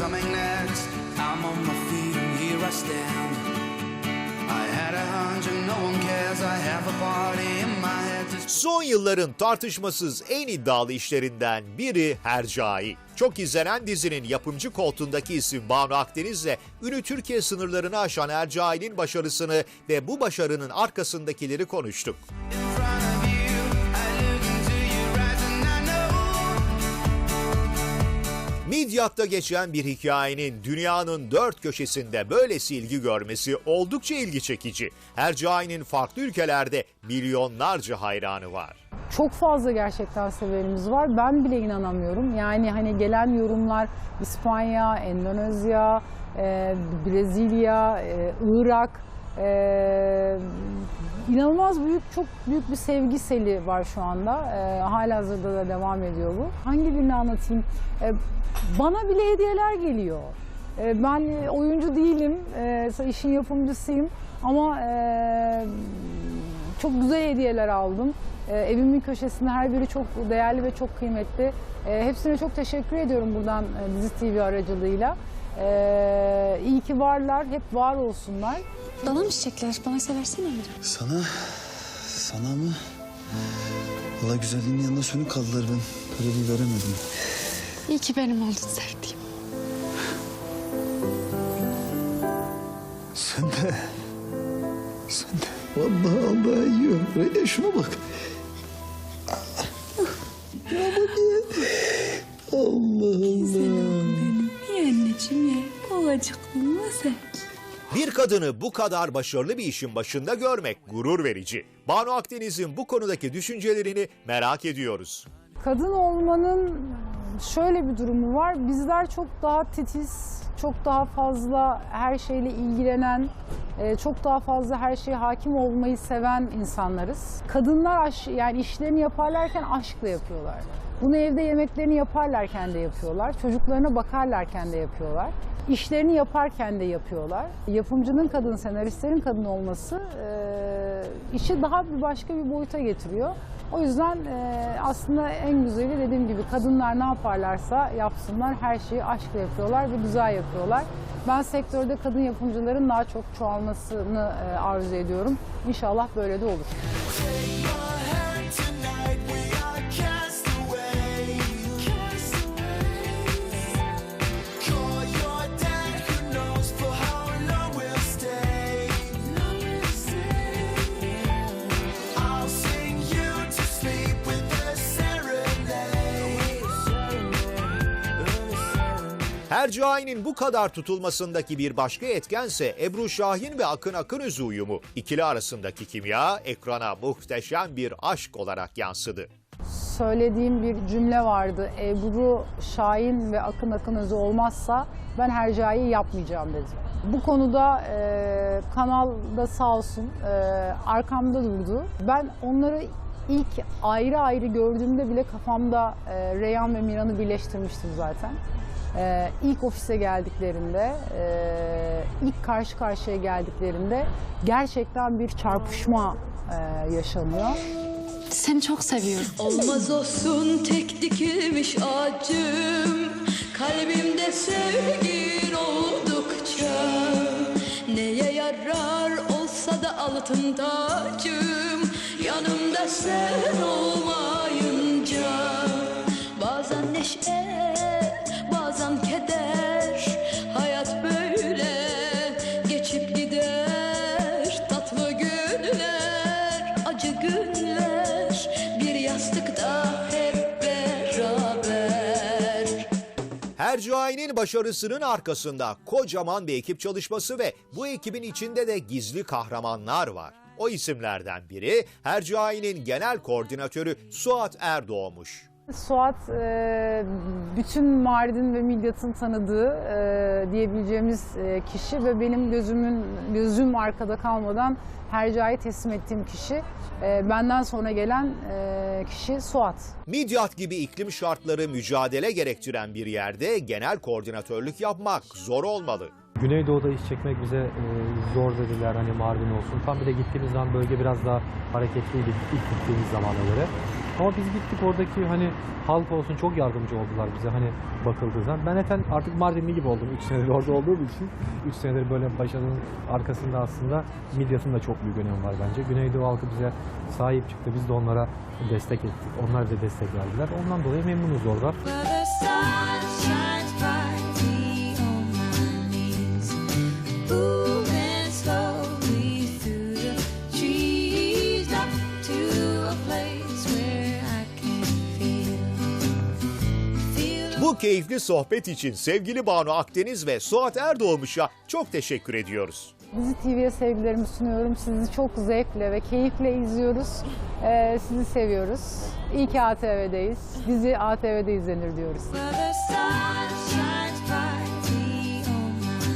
coming next? I'm on my feet and here I stand. I had a hunch and no one cares. I have a party in my head. Son yılların tartışmasız en iddialı işlerinden biri Hercai. Çok izlenen dizinin yapımcı koltuğundaki isim Banu Akdeniz'le ünü Türkiye sınırlarını aşan Hercai'nin başarısını ve bu başarının arkasındakileri konuştuk. in Midyat'ta geçen bir hikayenin dünyanın dört köşesinde böylesi ilgi görmesi oldukça ilgi çekici. Hercai'nin farklı ülkelerde milyonlarca hayranı var. Çok fazla gerçekten severimiz var. Ben bile inanamıyorum. Yani hani gelen yorumlar İspanya, Endonezya, e, Brezilya, e, Irak e, inanılmaz büyük, çok büyük bir sevgi seli var şu anda. E, halihazırda da devam ediyor bu. Hangi birini anlatayım? E, bana bile hediyeler geliyor. E, ben oyuncu değilim, e, işin yapımcısıyım ama e, çok güzel hediyeler aldım. Ee, evimin köşesinde her biri çok değerli ve çok kıymetli. Ee, hepsine çok teşekkür ediyorum buradan e, Dizi TV aracılığıyla. Ee, iyi ki varlar, hep var olsunlar. Bana mı çiçekler? Bana seversene bir. Sana, sana mı? Valla güzelliğin yanında sönük kaldılar ben. Öyle bir veremedim. İyi ki benim oldun sevdiğim. Sen de, sen de. Vallahi Allah yiyor. Öyle şuna bak. Ya bak ya. Allah Allah. Ye anneciğim ye. Babacıklım mı sen? Bir kadını bu kadar başarılı bir işin başında görmek gurur verici. Banu Akdeniz'in bu konudaki düşüncelerini merak ediyoruz. Kadın olmanın şöyle bir durumu var. Bizler çok daha titiz, çok daha fazla her şeyle ilgilenen, e, çok daha fazla her şeye hakim olmayı seven insanlarız. Kadınlar aş, yani işlerini yaparlarken aşkla yapıyorlar. Bunu evde yemeklerini yaparlarken de yapıyorlar. Çocuklarına bakarlarken de yapıyorlar. İşlerini yaparken de yapıyorlar. Yapımcının kadın, senaristlerin kadın olması e, işi daha bir başka bir boyuta getiriyor. O yüzden e, aslında en güzeli dediğim gibi kadınlar ne yaparlarsa yapsınlar her şeyi aşkla yapıyorlar ve güzel yapıyorlar. Ben sektörde kadın yapımcıların daha çok çoğalmasını e, arzu ediyorum. İnşallah böyle de olur. Hercai'nin bu kadar tutulmasındaki bir başka etkense Ebru Şahin ve Akın Akınözü uyumu. İkili arasındaki kimya ekrana muhteşem bir aşk olarak yansıdı. Söylediğim bir cümle vardı. Ebru Şahin ve Akın Akınözü olmazsa ben Hercai'yi yapmayacağım dedim. Bu konuda e, kanalda sağ olsun e, arkamda durdu. Ben onları ilk ayrı ayrı gördüğümde bile kafamda e, Reyhan ve Miran'ı birleştirmiştim zaten. E, ilk ofise geldiklerinde, e, ilk karşı karşıya geldiklerinde gerçekten bir çarpışma e, yaşanıyor. Seni çok seviyorum. Olmaz olsun tek dikilmiş ağacım Kalbimde sevgin oldukça Neye yarar olsa da altın tacım Yanımda sen olmayınca Bazen neşe, bazen keder. Hayat böyle geçip gider Tatlı günler, acı günler. Bir yastıkta hep beraber. Hercai'nin başarısının arkasında kocaman bir ekip çalışması ve bu ekibin içinde de gizli kahramanlar var. O isimlerden biri Hercai'nin genel koordinatörü Suat Erdoğmuş. Suat e, bütün Mardin ve Midyat'ın tanıdığı e, diyebileceğimiz e, kişi ve benim gözümün gözüm arkada kalmadan Hercai'ye teslim ettiğim kişi. Benden sonra gelen kişi Suat. Midyat gibi iklim şartları mücadele gerektiren bir yerde genel koordinatörlük yapmak zor olmalı. Güneydoğu'da iş çekmek bize e, zor dediler hani Mardin olsun. Tam bir de gittiğimiz zaman bölge biraz daha hareketliydi ilk gittiğimiz zamana göre. Ama biz gittik oradaki hani halk olsun çok yardımcı oldular bize hani bakıldığı zaman. Ben zaten artık Mardinli gibi oldum 3 senedir orada olduğum için. 3 senedir böyle başarının arkasında aslında Midyat'ın da çok büyük önemi var bence. Güneydoğu halkı bize sahip çıktı. Biz de onlara destek ettik. Onlar bize destek verdiler. Ondan dolayı memnunuz orada. Bu keyifli sohbet için sevgili Banu Akdeniz ve Suat Erdoğmuş'a çok teşekkür ediyoruz. Dizi TV'ye sevgilerimi sunuyorum. Sizi çok zevkle ve keyifle izliyoruz. Ee, sizi seviyoruz. İyi ki ATV'deyiz. Dizi ATV'de izlenir diyoruz.